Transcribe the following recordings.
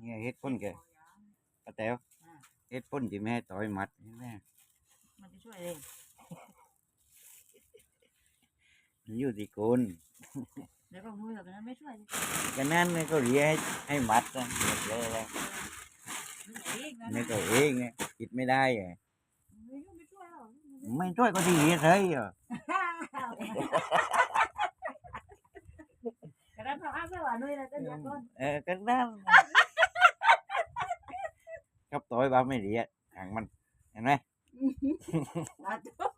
เนี่ยเฮ็ดพ่นแกคอยาป้าแต๋วอ่าเฮ็ดพ่นที่แม่ต่อยหมัดเห็นไหมมันจะช่วยเองมันอยู่ที่โกนเดี๋ยวก็มือแบบนั้นไม่ช่วยสิกันนั้นเนี่ยก็เรียกให้ให้หมัดนะเรียกเลยมันเองนะนี่ก็เองไงคิดไม่ได้ไงไม่ยุ่งไม่ช่วยหรอกไม่ช่วยก็ดีเฉยอะกระนั้น เราอ้างไม่หวานด้วยนะก็เดี๋ยวก่อนเออกันนั้นครับต่อยบ้าไม่เรียกห่างมัน เห็นไหมลาจุ๊บ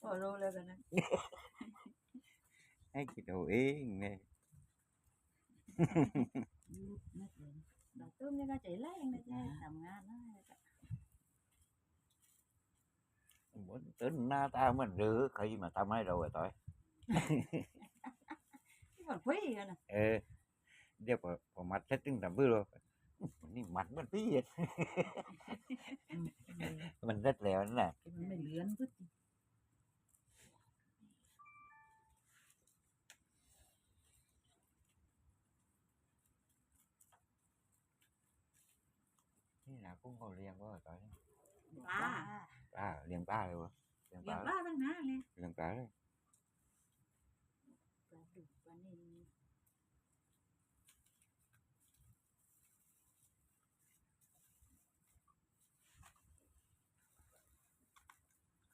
โอ้รู้เลยกันนะให้คิดเอาเองเนี่ยไม่เป็นดอกตุ้มนี่ก็ใจแรงเลยจ้ะทำงานนะ muốn tính na ta mình rửa khi mà ta mới rồi tội ที่ มันคุยกันนะเออเดี๋ยวพอพอมัดเสร็จตึงทำเพื่อเลยนี่มัดมันพี่เอ็ดมันเสร็จแล้วนั่นแหละมันไม่เลือนพึ่งนี่นะ cũng có riêng quá rồi tội ปลา à riêng ba rồi riêng เลี้ยง ba ปลาตั้งนานเลย riêng ba đấy ปลา ลาดุกปลานิ่ม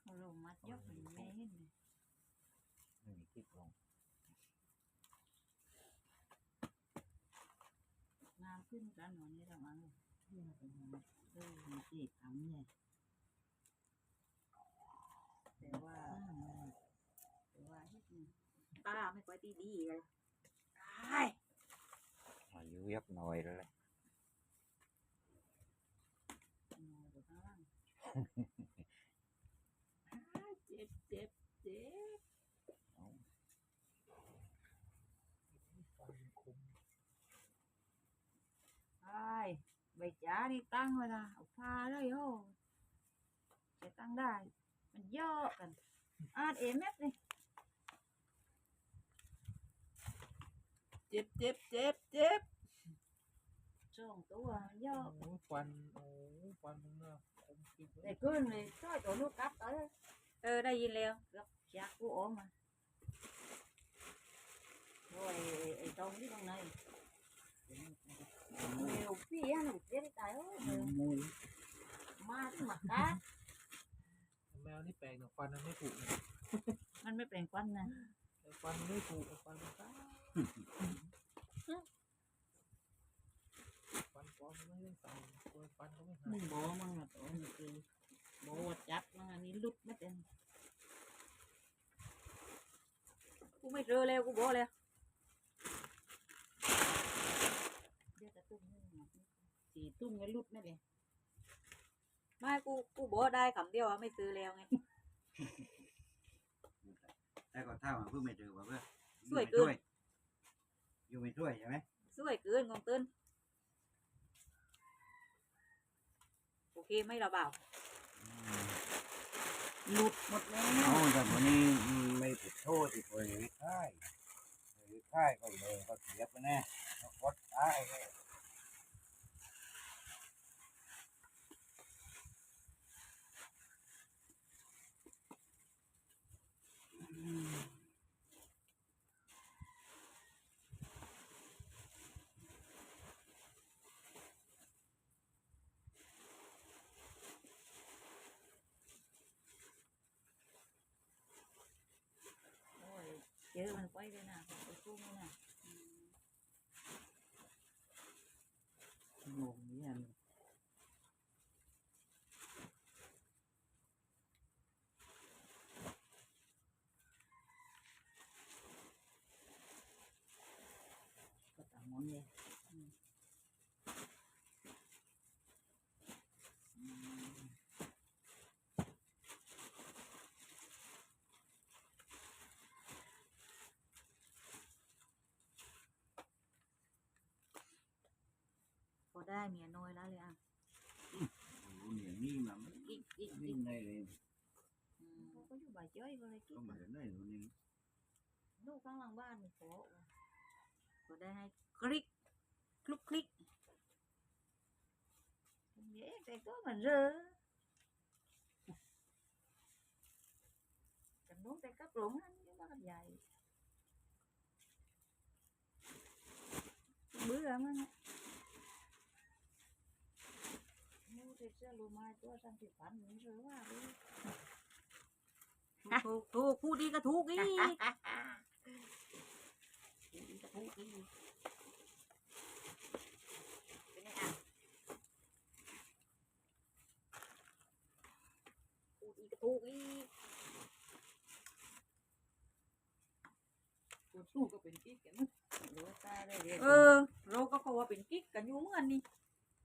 เขาลงมัดยกเป็นแม่เห็นเลยไม่มีคิดลงน้ำขึ้นกันหน่อยนี่ระวังเลยเพื่อเป็นมันเออมันจีบทำเนี่ยแต่ว่าแต่ว่าเฮ็ดนี่ตา ไม่ค่อยดีดีเลยตายอายุยับหน่อยแล้วแหละนอนอยู่ข้างล่างอ้ายเจ็บเจ็บเจ็บไอ้ายใบจ๋านี่ตั้งไว้ละเอาพาเลยโอ้จะตั้งได้ มันเยอะกันอาดเอ็มเอฟนี่ เจ็บเจ็บเจ็บเจ็บสองตัวเยอะโอ้ยฟันโอ้ยฟันมึงน่ะคมกริบเลได้ยขึ้นเลยช่วยตัวลูกกลับไปเลยเออได้ยินแล้วรับจากกูออกมาโอ้ยไอ้ตรงที่ตรงไหนเร็วพี่อะหนูเจ๊ได้ตายโอ้ยเร็วมูยมาที่หมักกัดแมวนี่แปลกนะฟันมันไม่ถูกนะมันไม่เป็นควันนะไอ้ฟันไม่ถูกไอ้ฟันมันตายฟันปลอ มมันไม่ได้ใส่ตัวฟันก็ไม่หามึยงบอกมันว่าตัวนี้คือบอกว่าจับมันอันนี้ลุดไม่เป็นกูไม่เจอแล้วกูบอกแล้วเดี๋ยวจะตุ้มให้มันหมดสี่ตุ้มก็ลุดไม่เป็นไม่กูกูบอกได้คำเดียวว่าไม่ซื้อแล้วไง แต่ก็ถ้ามาเพื่อไม่เจอว่าเพื่อช่วยเกินอยู่ไม่ช่วยใช่ไหม สวยเกินของเกินโอ เคไหม่ระเบาหลุดหมดแล้วโอ้แต่วันนี้ไม่ผิดโทษที่เคยค่ายเคยค่ายก็เลยก็เสียไปแน่ก็กดตายเลย โอ้ย เจอมันไปเลยนะไปกู้มันนะ งงเนี่ย ก็ตามมันเลยอืมอืมพอ ได้เมียน้อยแล้วเลยอะรู้เนี่ยนี่มันอีกอีกอีวิ่กงได้เลยอืมเขาก็อยู่บ่ายจ้อยก็เลยกินก็มาได้รู้นี่ลูกข้างหลังบ้านนี่โผล่ก็ได้ให้คลิกคลุกคลิกเย้แต่ก็มันเรอจำนวนแต่ก็ปรุงนั่นก็ว่ากันใหญ่เบื่อมันอะ มูเสื้อลูไม้ตัวสามสิบพันนี่เรอว่าเลยถูกถูกพูดดีก็ถูกอีกถูกอีกเป็นไงอะถูกอีกก็ถูกอีกกูสู้ก็เป็นกิ๊กกันนะรู้ตาได้เรียนเออเราก็เขาว่าเป็นกิ๊กกันอยู่เหมือนกัน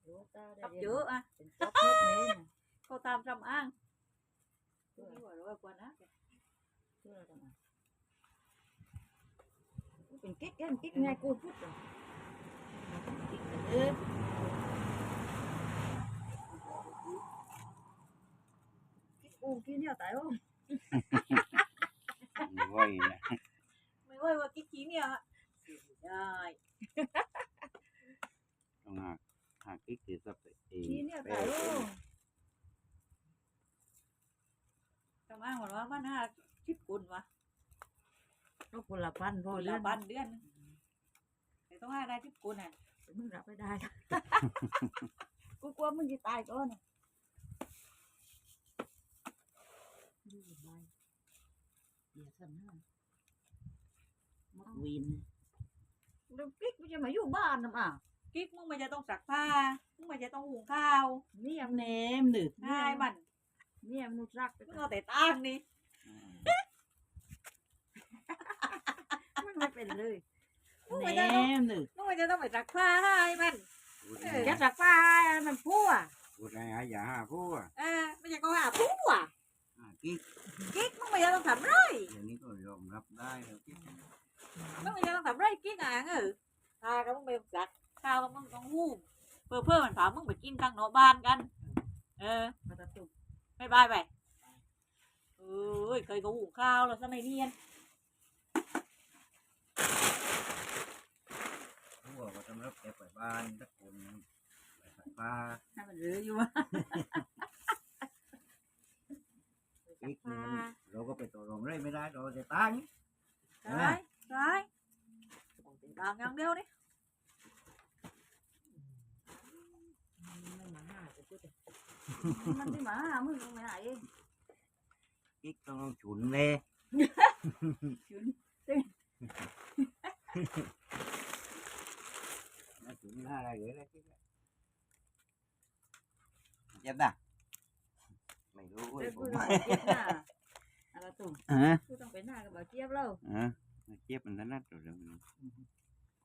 นี่รู้ตาได้กับเรียนเยอะอะเป็นต๊อกเม็ดเมนเขาตามจำอ้า ชื่อทำไมเป็นกิ๊กกันกิ๊กไงกูพูดอะกิ๊กกันเออกิ๊กกูกินเนี่ยตายโอ้ไม่ไหวนะไม่ว่าว่ากิ๊กขี้เนี่ยฮะได้ต้องหาหากิ๊กที่สับเองกินเนี่ยตายโอ้จำอ้างว่ามันห้าชิบกุนวะก็คนละพันพอคนเดือละนพันเดือนแต่ต้องให้ได้ชิบกุนอะมึงรับไม่ได้กูกลัวมึงจะตายก่อนน่ะดูไปเดี๋ยวสั่นห้ามักวินเดี๋ยวกิ๊กมันจะมาอยู่บ้านนะอะ กิ๊กมึงไม่จะต้องสักผ้ามึงไม่จะต้องหุงข้าวเนี่ยมเนมหนึ่งง่ายมันเนี่ยมนุษย์รักไปมึงก่อเอานแต่ตั้งนี่มันไม่เป็นเลยมึงเนไม่จะต้องมหนึ่งมึงไม่จะต้องไปสักผ้าให้มันพูดเอง่ายอจะสักผ้าให้มันพัวพูดง่ายๆอย่าหาผู้อะเออไม่ใช่ก็หาผู้อะหากิ๊กกิ๊กมึงไม่จะต้องทำไรเดี๋ยวนี้ก็ยอมรับได้แล้วกิ๊กมึงไม่จะต้องทำไรกิ๊กอะเออข้าก็มึงไปสัก ข้าวก็มึงต้องหูมเพื่อเพื่อมันถามึงไปกินข้างนอกบ้านกัน เออมาตะตุกไม่บายไปเอ้ยเคยก็หุงข้าวแล้วสมัยเรียนผู้ก็ต้องรับแกไปบ้านสักคนไปใสักผ้าให้มันเหลืออยู่ว่ากิ๊กนี่มันเราก็ไปตกลงเรื่อยไม่ได้เราจะตั้งได้ได้ต้องติดตามอย่างเดียวนี่ ไม่มาหาจะพูดเลยมันไม่มาหามึงไม่หาเอ งกิ๊กต้องฉุนเลยชุน nó chuẩn ra đây gửi đây chết à mày รู้เด็ ơi กกูต้องไปเจี๊ยบหน้าอะไรตุ่ม hả กูต้องไปหน้ากับบ่าวเจี๊ยบแล้ว hả nó chép mình đã nát rồi rồi mình